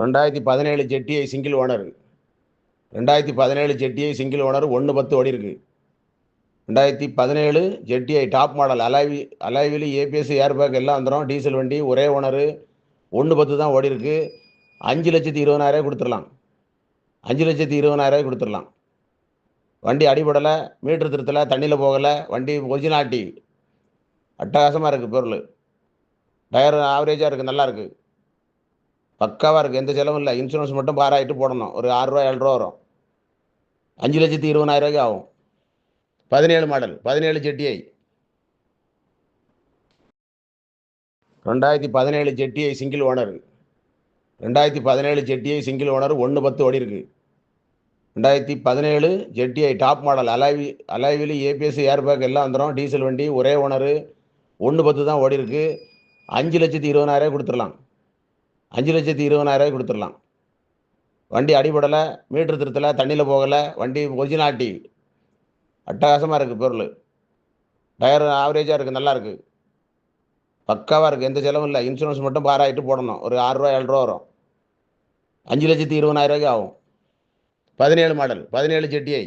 ரெண்டாயிரத்தி பதினேழு ஜெட்டிஐ single owner ரெண்டாயிரத்தி பதினேழு ஜெட்டிஐ சிங்கிள் ஓனர் ஒன்று பத்து ஓடி இருக்கு. ரெண்டாயிரத்தி பதினேழு ஜெட்டிஐ டாப் மாடல் அலைவி அலாவிலி ஏபிஎஸ் ஏர்பேக் எல்லாம் வந்துடும் டீசல் வண்டி ஒரே ஓனரு ஒன்று பத்து தான் ஓடி இருக்கு. அஞ்சு லட்சத்தி இருபதாயிரம் கொடுத்துடலாம். அஞ்சு லட்சத்தி இருபதாயிரம் கொடுத்துடலாம். வண்டி அடிபடலை மீட்ரு திருத்தலை தண்ணியில் போகலை வண்டி ஒரிஜினாலிட்டி அட்டகாசமாக இருக்குது பொருள். டயர் ஆவரேஜாக இருக்குது நல்லா இருக்குது பக்காவாக இருக்குது எந்த செலவும் இல்லை. இன்சூரன்ஸ் மட்டும் பாராயிட்டு போடணும். ஒரு ஆறுரூவா ஏழு ரூபா வரும். அஞ்சு லட்சத்தி இருபதாயிரரூவாய்க்கு ஆகும். பதினேழு மாடல். பதினேழு ஜெட்டிஐ ரெண்டாயிரத்தி பதினேழு ஜெட்டிஐ சிங்கிள் ஓனர் ரெண்டாயிரத்தி பதினேழு ஜெட்டிஐ சிங்கிள் ஓனர் ஒன்று பத்து ஓடி இருக்கு. ரெண்டாயிரத்தி பதினேழு ஜெட்டிஐ டாப் மாடல் அலைவி அலைவிலி ஏபிஎஸ் ஏர்பேக் எல்லாம் வந்துடும் டீசல் வண்டி ஒரே ஓனரு ஒன்று பத்து தான் ஓடி இருக்கு. அஞ்சு லட்சத்தி இருபதாயிரம் கொடுத்துடலாம். அஞ்சு லட்சத்தி இருபதாயிரம் கொடுத்துடலாம். வண்டி அடிபடலை மீட்ரு திருத்தலை தண்ணியில் போகலை வண்டி ஒரிஜினாலிட்டி அட்டகாசமாக இருக்குது பொருள். டயர் ஆவரேஜாக இருக்குது நல்லாயிருக்கு பக்காவாக இருக்குது எந்த செலவும் இல்லை. இன்சூரன்ஸ் மட்டும் பாராயிட்டு போடணும். ஒரு ஆறுரூவா ஏழ்ரூவா வரும். அஞ்சு லட்சத்தி இருபதாயிரரூவாய்க்கு ஆகும். பதினேழு மாடல் பதினேழு ஜெட்டிஐ